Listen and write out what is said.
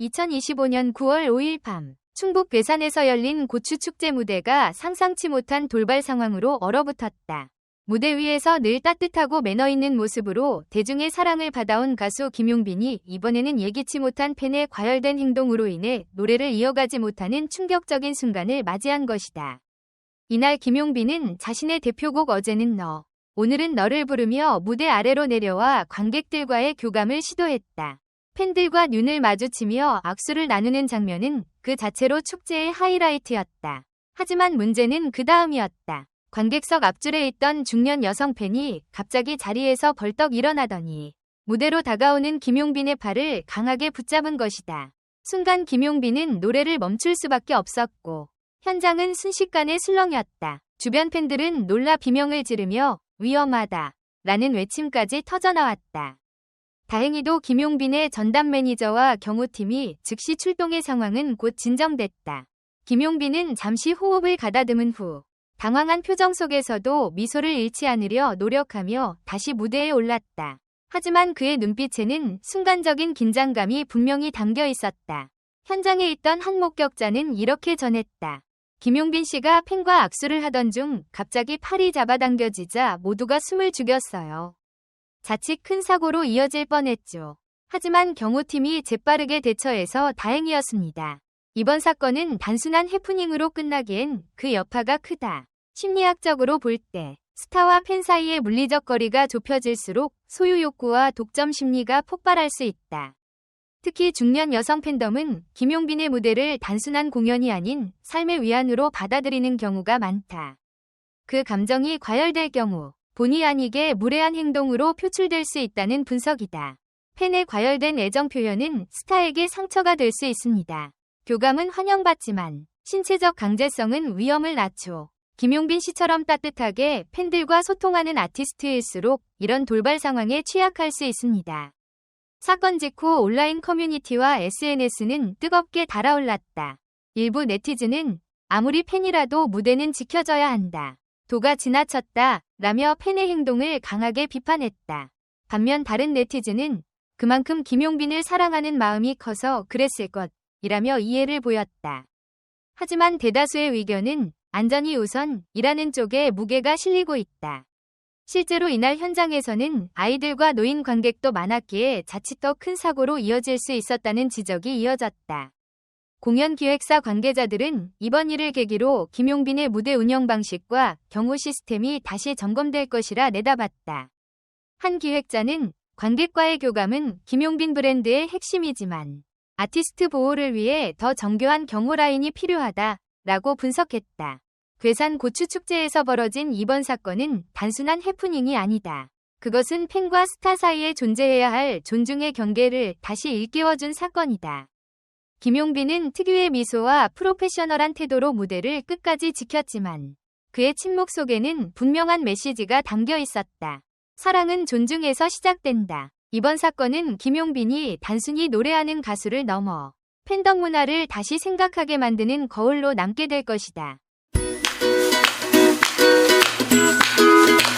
(2025년 9월 5일) 밤 충북 괴산에서 열린 고추 축제 무대가 상상치 못한 돌발 상황으로 얼어붙었다. 무대 위에서 늘 따뜻하고 매너 있는 모습으로 대중의 사랑을 받아온 가수 김용빈이 이번에는 예기치 못한 팬의 과열된 행동으로 인해 노래를 이어가지 못하는 충격적인 순간을 맞이한 것이다. 이날 김용빈은 자신의 대표곡 어제는 너, 오늘은 너를 부르며 무대 아래로 내려와 관객들과의 교감을 시도했다. 팬들과 눈을 마주치며 악수를 나누는 장면은 그 자체로 축제의 하이라이트였다. 하지만 문제는 그 다음이었다. 관객석 앞줄에 있던 중년 여성 팬이 갑자기 자리에서 벌떡 일어나더니 무대로 다가오는 김용빈의 팔을 강하게 붙잡은 것이다. 순간 김용빈은 노래를 멈출 수밖에 없었고 현장은 순식간에 술렁였다. 주변 팬들은 놀라 비명을 지르며 위험하다 라는 외침까지 터져나왔다. 다행히도 김용빈의 전담 매니저와 경호팀이 즉시 출동해 상황은 곧 진정됐다. 김용빈은 잠시 호흡을 가다듬은 후 당황한 표정 속에서도 미소를 잃지 않으려 노력하며 다시 무대에 올랐다. 하지만 그의 눈빛에는 순간적인 긴장감이 분명히 담겨 있었다. 현장에 있던 한 목격자는 이렇게 전했다. 김용빈 씨가 팬과 악수를 하던 중 갑자기 팔이 잡아당겨지자 모두가 숨을 죽였어요. 자칫 큰 사고로 이어질 뻔했죠. 하지만 경호팀이 재빠르게 대처해서 다행이었습니다. 이번 사건은 단순한 해프닝으로 끝나기엔 그 여파가 크다. 심리학적으로 볼 때 스타와 팬 사이의 물리적 거리가 좁혀질수록 소유 욕구와 독점 심리가 폭발할 수 있다. 특히 중년 여성 팬덤은 김용빈의 무대를 단순한 공연이 아닌 삶의 위안으로 받아들이는 경우가 많다. 그 감정이 과열될 경우 본의 아니게 무례한 행동으로 표출될 수 있다는 분석이다. 팬의 과열된 애정 표현은 스타에게 상처가 될 수 있습니다. 교감은 환영받지만 신체적 강제성은 위험을 낮춰 김용빈 씨처럼 따뜻하게 팬들과 소통하는 아티스트일수록 이런 돌발 상황에 취약할 수 있습니다. 사건 직후 온라인 커뮤니티와 SNS는 뜨겁게 달아올랐다. 일부 네티즌은 아무리 팬이라도 무대는 지켜져야 한다. 도가 지나쳤다. 라며 팬의 행동을 강하게 비판했다. 반면 다른 네티즌은 그만큼 김용빈을 사랑하는 마음이 커서 그랬을 것. 이라며 이해를 보였다. 하지만 대다수의 의견은 안전이 우선 이라는 쪽에 무게가 실리고 있다. 실제로 이날 현장에서는 아이들과 노인 관객도 많았기에 자칫 더 큰 사고로 이어질 수 있었다는 지적이 이어졌다. 공연 기획사 관계자들은 이번 일을 계기로 김용빈의 무대 운영 방식과 경호 시스템이 다시 점검될 것이라 내다봤다. 한 기획자는 관객과의 교감은 김용빈 브랜드의 핵심이지만 아티스트 보호를 위해 더 정교한 경호 라인이 필요하다 라고 분석했다. 괴산 고추축제에서 벌어진 이번 사건은 단순한 해프닝이 아니다. 그것은 팬과 스타 사이에 존재해야 할 존중의 경계를 다시 일깨워준 사건이다. 김용빈은 특유의 미소와 프로페셔널한 태도로 무대를 끝까지 지켰지만 그의 침묵 속에는 분명한 메시지가 담겨 있었다. 사랑은 존중에서 시작된다. 이번 사건은 김용빈이 단순히 노래하는 가수를 넘어 팬덤 문화를 다시 생각하게 만드는 거울로 남게 될 것이다. Thank you.